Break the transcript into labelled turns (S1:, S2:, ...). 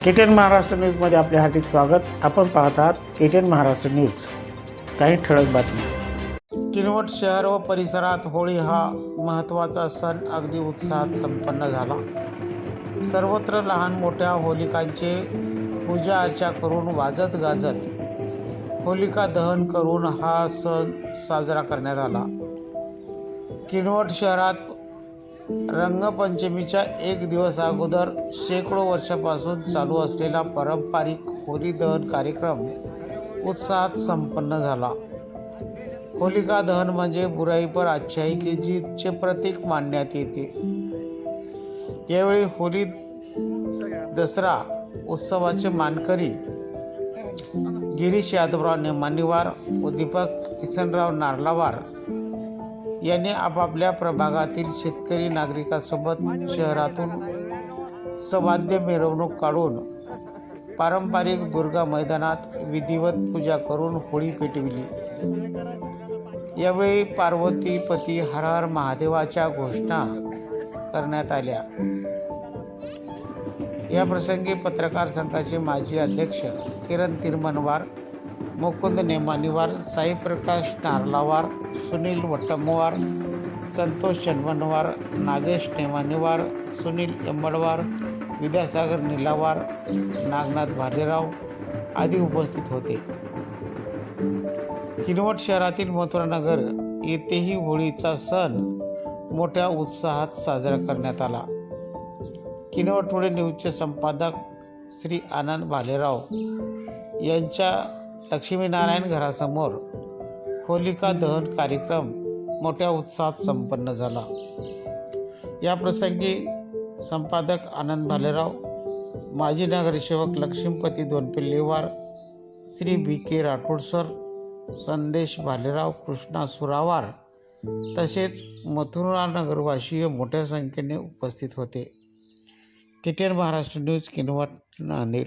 S1: KTN Maharashtra न्यूजमध्ये आपले हार्दिक स्वागत. आपण पाहत आहात केटीएन महाराष्ट्र न्यूज. काही ठळक बातमी किनवट शहर व परिसरात होळी हा महत्त्वाचा सण अगदी उत्साहात संपन्न झाला. सर्वत्र लहान मोठ्या होलिकांचे पूजा अर्चा करून वाजत गाजत होलिका दहन करून हा सण साजरा करण्यात आला. किनवट शहरात रंगपंचमीच्या एक दिवस अगोदर शेकडो वर्षापासून चालू असलेला पारंपरिक होली दहन कार्यक्रम उत्साहात संपन्न झाला. होलिका दहन म्हणजे बुराईपर आच्छायिकेचे प्रतीक मानण्यात येते. यावेळी होली दसरा उत्सवाचे मानकरी गिरीश यादवराव नेमानीवार व दीपक किसनराव नारलावार यांनी आपापल्या प्रभागातील शेतकरी नागरिकांसोबत शहरातून सवाद्य मिरवणूक काढून पारंपरिक दुर्गा मैदानात विधिवत पूजा करून होळी पेटविली. यावेळी पार्वतीपती हर हर महादेवाच्या घोषणा करण्यात आल्या. या प्रसंगी पत्रकार संघाचे माजी अध्यक्ष किरण तिरमनवार मुकुंद नेमानीवार साईप्रकाश नारलावार सुनील वट्टमवार संतोष चन्मनवार नागेश नेमानीवार सुनील यम्मडवार विद्यासागर निलावार नागनाथ भालेराव आदी उपस्थित होते. किनवट शहरातील मथुरानगर येथेही होळीचा सण मोठ्या उत्साहात साजरा करण्यात आला. किनवट टुडे न्यूजचे संपादक श्री आनंद भालेराव यांच्या लक्ष्मीनारायण घरासमोर होलिका दहन कार्यक्रम मोठ्या उत्साहात संपन्न झाला. या प्रसंगी संपादक आनंद भालेराव माजी नगरसेवक Laxmipati Donpillewar Shri B K Rathod sir Sandesh Bhalerao Krishna सुरावार तसेच मथुरा नगरवासीय मोठ्या संख्येने उपस्थित होते. Kitten Maharashtra news Kinwat Nanded.